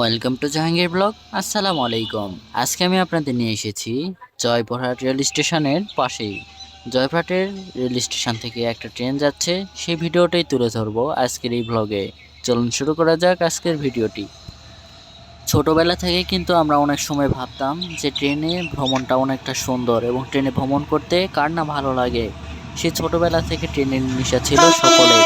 Welcome to Jahangir blog, আসসালামু আলাইকুম। আজকে আমি আপনাদের নিয়ে এসেছি জয়পুরহাট রেল স্টেশনের পাশেই। জয়পুরহাটের রেল স্টেশন থেকে একটা ট্রেন যাচ্ছে, সেই ভিডিওটাই তুলে ধরবো আজকের এই ব্লগে। চলুন শুরু করা যাক আজকের ভিডিওটি। ছোটবেলা থেকে কিন্তু আমরা অনেক সময় ভাবতাম যে ট্রেনে ভ্রমণটা অনেকটা সুন্দর এবং ট্রেনে ভ্রমণ করতে কার না ভালো লাগে। সে ছোটবেলা থেকে ট্রেনের নেশা ছিল সকলের।